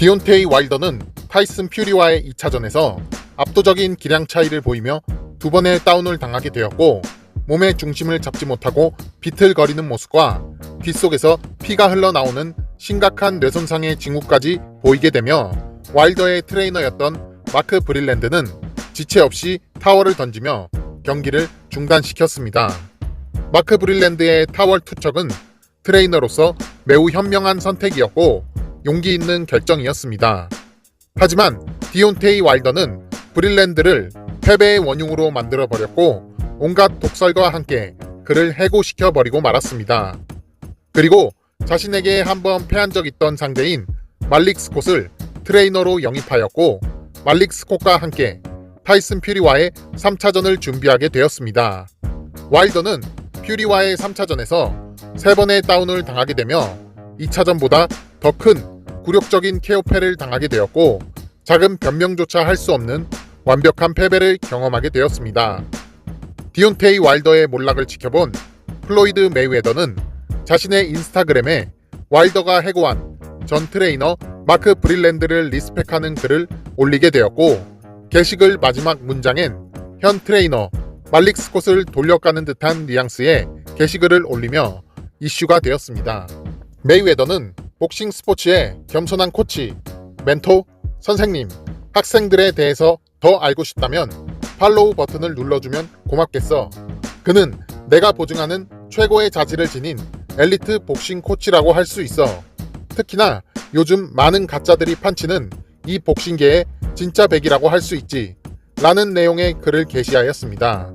디온테이 와일더는 타이슨 퓨리와의 2차전에서 압도적인 기량 차이를 보이며 두 번의 다운을 당하게 되었고 몸의 중심을 잡지 못하고 비틀거리는 모습과 귀 속에서 피가 흘러나오는 심각한 뇌손상의 징후까지 보이게 되며 와일더의 트레이너였던 마크 브릴랜드는 지체 없이 타워를 던지며 경기를 중단시켰습니다. 마크 브릴랜드의 타월 투척은 트레이너로서 매우 현명한 선택이었고 용기 있는 결정이었습니다. 하지만 디온테이 와일더는 브릴랜드를 패배의 원흉으로 만들어 버렸고 온갖 독설과 함께 그를 해고시켜 버리고 말았습니다. 그리고 자신에게 한번 패한 적 있던 상대인 말릭 스콧을 트레이너로 영입하였고 말릭 스콧과 함께 타이슨 퓨리와의 3차전을 준비하게 되었습니다. 와일더는 퓨리와의 3차전에서 3번의 다운을 당하게 되며 2차전보다 더 큰 굴욕적인 케오패를 당하게 되었고 작은 변명조차 할 수 없는 완벽한 패배를 경험하게 되었습니다. 디온테이 와일더의 몰락을 지켜본 플로이드 메이웨더는 자신의 인스타그램에 와일더가 해고한 전 트레이너 마크 브릴랜드를 리스펙하는 글을 올리게 되었고 게시글 마지막 문장엔 현 트레이너 말릭 스콧을 돌려가는 듯한 뉘앙스의 게시글을 올리며 이슈가 되었습니다. 메이웨더는 복싱 스포츠의 겸손한 코치, 멘토, 선생님, 학생들에 대해서 더 알고 싶다면 팔로우 버튼을 눌러주면 고맙겠어. 그는 내가 보증하는 최고의 자질을 지닌 엘리트 복싱 코치라고 할 수 있어. 특히나 요즘 많은 가짜들이 판치는 이 복싱계의 진짜 백이라고 할 수 있지. 라는 내용의 글을 게시하였습니다.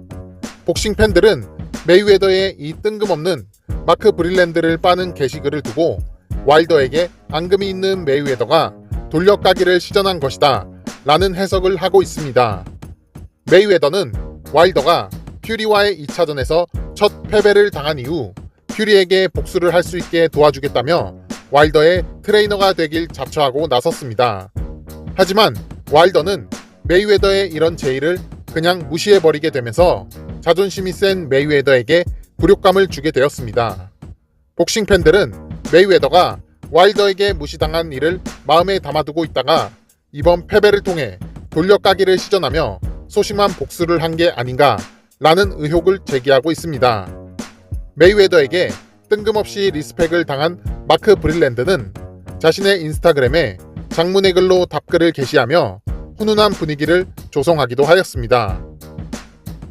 복싱 팬들은 메이웨더의 이 뜬금없는 마크 브릴랜드를 빠는 게시글을 두고 와일더에게 앙금이 있는 메이웨더가 돌려가기를 시전한 것이다. 라는 해석을 하고 있습니다. 메이웨더는 와일더가 퓨리와의 2차전에서 첫 패배를 당한 이후 퓨리에게 복수를 할 수 있게 도와주겠다며 와일더의 트레이너가 되길 자처하고 나섰습니다. 하지만 와일더는 메이웨더의 이런 제의를 그냥 무시해버리게 되면서 자존심이 센 메이웨더에게 굴욕감을 주게 되었습니다. 복싱 팬들은 메이웨더가 와일더에게 무시당한 일을 마음에 담아두고 있다가 이번 패배를 통해 돌려가기를 시전하며 소심한 복수를 한 게 아닌가 라는 의혹을 제기하고 있습니다. 메이웨더에게 뜬금없이 리스펙을 당한 마크 브릴랜드는 자신의 인스타그램에 장문의 글로 답글을 게시하며 훈훈한 분위기를 조성하기도 하였습니다.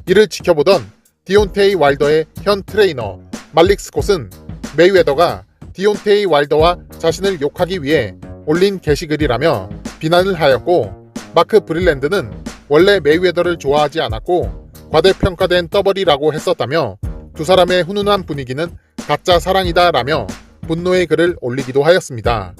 이를 지켜보던 디온테이 와일더의 현 트레이너 말릭 스콧은 메이웨더가 디온테이 와일더와 자신을 욕하기 위해 올린 게시글이라며 비난을 하였고 마크 브릴랜드는 원래 메이웨더를 좋아하지 않았고 과대평가된 떠벌이라고 했었다며 두 사람의 훈훈한 분위기는 가짜 사랑이다 라며 분노의 글을 올리기도 하였습니다.